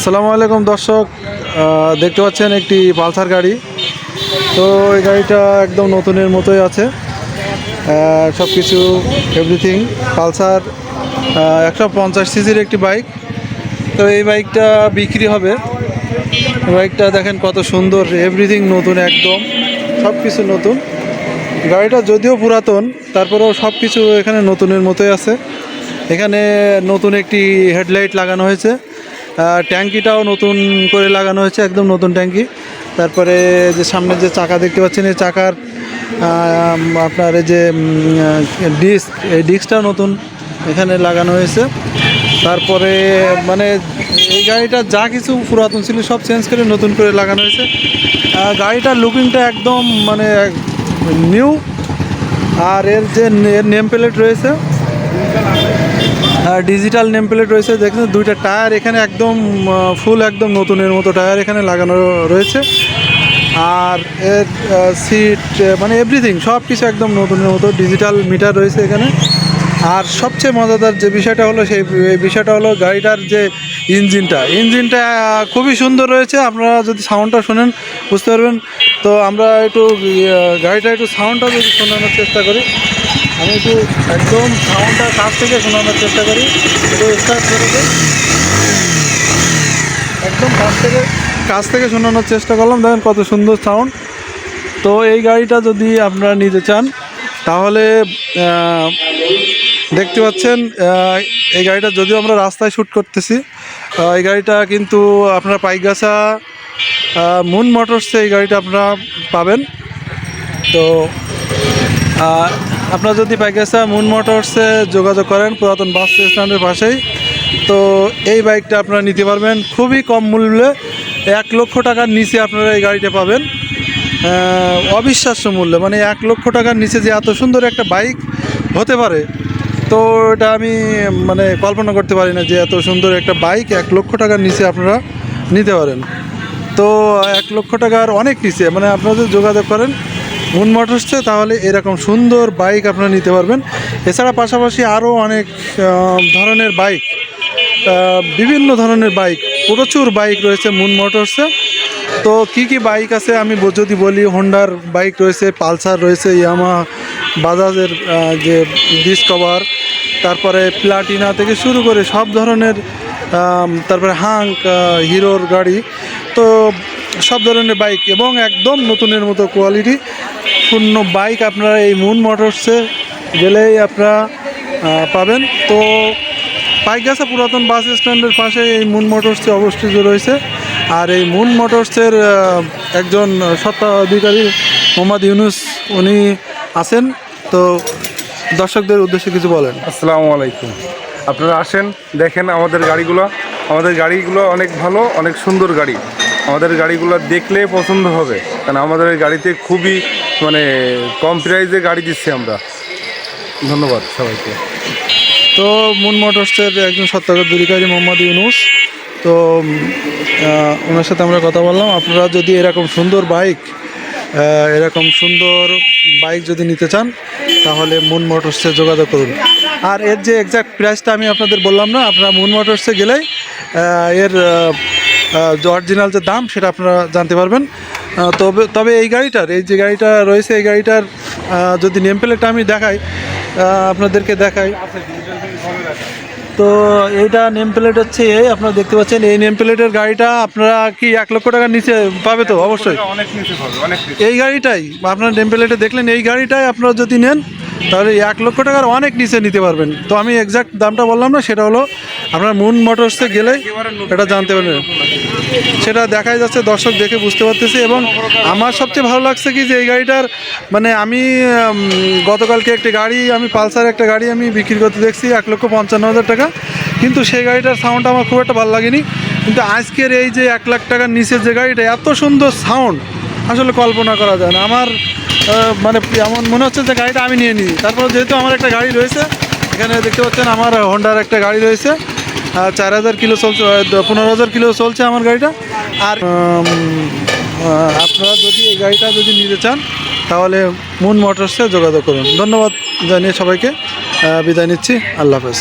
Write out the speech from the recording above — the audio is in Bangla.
আসসালামু আলাইকুম দর্শক দেখতে পাচ্ছেন একটি পালসার গাড়ি। তো এই গাড়িটা একদম নতুনের মতোই আছে। সব কিছু এভরিথিং পালসার একশো পঞ্চাশ সিসির একটি বাইক। তো এই বাইকটা বিক্রি হবে। বাইকটা দেখেন কত সুন্দর এভরিথিং নতুন একদম সব কিছু নতুন। গাড়িটা যদিও পুরাতন, তারপরেও সব কিছু এখানে নতুনের মতোই আছে। এখানে নতুন একটি হেডলাইট লাগানো হয়েছে। ট্যাঙ্কিটাও নতুন করে লাগানো হয়েছে, একদম নতুন ট্যাঙ্কি। তারপরে যে সামনে যে চাকা দেখতে পাচ্ছেন, এই চাকার আপনার এই যে ডিস্ক, এই ডিস্কটাও নতুন এখানে লাগানো হয়েছে। তারপরে মানে এই গাড়িটা যা কিছু পুরাতন ছিল সব চেঞ্জ করে নতুন করে লাগানো হয়েছে। গাড়িটার লুকিংটা একদম মানে নিউ। আর এর যে নেম প্লেট রয়েছে ডিজিটাল নেম প্লেট রয়েছে দেখছেন দুইটা টায়ার এখানে একদম ফুল একদম নতুনের মতো টায়ার এখানে লাগানো রয়েছে। আর এর সিট মানে এভরিথিং সব কিছু একদম নতুনের মতো ডিজিটাল মিটার রয়েছে এখানে। আর সবচেয়ে মজাদার যে বিষয়টা হলো সেই বিষয়টা হলো গাড়িটার যে ইঞ্জিনটা। ইঞ্জিনটা খুবই সুন্দর রয়েছে, আপনারা যদি সাউন্ডটা শোনেন, বুঝতে পারবেন। তো আমরা একটু গাড়িটা একটু সাউন্ডটা যদি শোনানোর চেষ্টা করি। আমি একটু একদম সাউন্ডটা কাছ থেকে শোনানোর চেষ্টা করি। একটু স্টার্ট করে একদম কাছ থেকে কাছ থেকে শোনানোর চেষ্টা করলাম। দেখেন কত সুন্দর সাউন্ড তো এই গাড়িটা যদি আপনারা নিতে চান, তাহলে দেখতে পাচ্ছেন এই গাড়িটা যদিও আমরা রাস্তায় শ্যুট করতেছি এই গাড়িটা কিন্তু আপনারা পাইগাছা মুন মোটরসে এই গাড়িটা আপনারা পাবেন। তো আপনারা যদি পাইগাছা মুন মোটরসে যোগাযোগ করেন, পুরাতন বাস স্ট্যান্ডের পাশেই, তো এই বাইকটা আপনারা নিতে পারবেন। খুবই কম মূল্যে এক লক্ষ টাকার নিচে আপনারা এই গাড়িটা পাবেন। অবিশ্বাস্য মূল্য মানে এক লক্ষ টাকার নিচে যে এত সুন্দর একটা বাইক হতে পারে, তো এটা আমি মানে কল্পনা করতে পারি না যে এত সুন্দর একটা বাইক এক লক্ষ টাকার নিচে আপনারা নিতে পারেন। তো এক লক্ষ টাকার অনেক নিচে মানে আপনারা যদি যোগাযোগ করেন মুন মোটরসে তাহলে এরকম সুন্দর বাইক আপনারা নিতে পারবেন। এছাড়া পাশাপাশি আরও অনেক ধরনের বাইক বিভিন্ন ধরনের বাইক প্রচুর বাইক রয়েছে মুন মোটরসে তো কি কি বাইক আছে আমি যদি বলি হোন্ডার বাইক রয়েছে পালসার রয়েছে ইয়ামা বাজাজের যে ডিসকভার তারপরে প্লাটিনা থেকে শুরু করে সব ধরনের তারপরে হাঙ্ক হিরোর গাড়ি। তো সব ধরনের বাইক এবং একদম নতুনের মতো কোয়ালিটি পূর্ণ বাইক আপনারা এই মুন মোটরসে গেলেই আপনারা পাবেন। তো পাইকগাছা পুরাতন বাস স্ট্যান্ডের পাশে এই মুন মোটরসটি অবস্থিত রয়েছে। আর এই মুন মোটরসের একজন স্বত্বাধিকারী মোহাম্মদ ইউনুস উনি আছেন। তো দর্শকদের উদ্দেশ্যে কিছু বলেন। আসসালামু আলাইকুম। আপনারা আসেন, দেখেন আমাদের গাড়িগুলো। আমাদের গাড়িগুলো অনেক ভালো, অনেক সুন্দর গাড়ি। আমাদের গাড়িগুলো দেখলে পছন্দ হবে। কারণ আমাদের গাড়িতে খুবই মানে কম প্রাইসে গাড়ি দিচ্ছি আমরা। ধন্যবাদ সবাইকে। তো মুন মোটরসের একজন স্বত্বাধিকারী মোহাম্মদ ইউনুস। তো ওনার সাথে আমরা কথা বললাম। আপনারা যদি এরকম সুন্দর বাইক এরকম সুন্দর বাইক যদি নিতে চান, তাহলে মুন মোটরসে যোগাযোগ করুন। আর এর যে এক্সাক্ট প্রাইসটা আমি আপনাদের বললাম না, আপনারা মুন মোটরসে গেলেই এর অরিজিনাল যে দাম, সেটা আপনারা জানতে পারবেন। তবে তবে এই গাড়িটার, এই যে গাড়িটা রয়েছে, এই গাড়িটার যদি নেম প্লেটটা আমি দেখাই আপনাদেরকে দেখাই। তো এইটা নেম প্লেট হচ্ছে এই, আপনারা দেখতে পাচ্ছেন, এই নেম প্লেটের গাড়িটা আপনারা কি এক লক্ষ টাকার নিচে পাবে তো? অবশ্যই। এই গাড়িটাই, আপনার নেম প্লেটে দেখলেন, এই গাড়িটাই আপনারা যদি নেন, তাহলে এক লক্ষ টাকার অনেক নিচে নিতে পারবেন। তো আমি এক্সাক্ট দামটা বললাম না, সেটা হলো আপনার মুন মোটরসে গেলেই এটা জানতে পারবেন। সেটা দেখাই যাচ্ছে, দর্শক দেখে বুঝতে পারতেছি এবং আমার সবচেয়ে ভালো লাগছে কি যে এই গাড়িটার মানে আমি গতকালকে একটি গাড়ি, আমি পালসার একটা গাড়ি আমি বিক্রি করতে দেখছি, এক লক্ষ পঞ্চান্ন হাজার টাকা। কিন্তু সেই গাড়িটার সাউন্ড আমার খুব একটা ভালো লাগেনি। কিন্তু আজকের এই যে এক লাখ টাকার নিচের যে গাড়িটা, এত সুন্দর সাউন্ড আসলে কল্পনা করা যায় না। আমার মানে এমন মনে হচ্ছে যে গাড়িটা আমি নিয়ে নিই। তারপর যেহেতু আমার একটা গাড়ি রয়েছে, এখানে দেখতে পাচ্ছেন আমার হোন্ডার একটা গাড়ি রয়েছে। চার হাজার কিলো চলছে পনেরো হাজার কিলো চলছে আমার গাড়িটা। আর আপনারা যদি এই গাড়িটা যদি নিতে চান, তাহলে মুন মোটরসে যোগাযোগ করুন। ধন্যবাদ জানিয়ে সবাইকে বিদায় নিচ্ছি। আল্লাহ হাফেজ।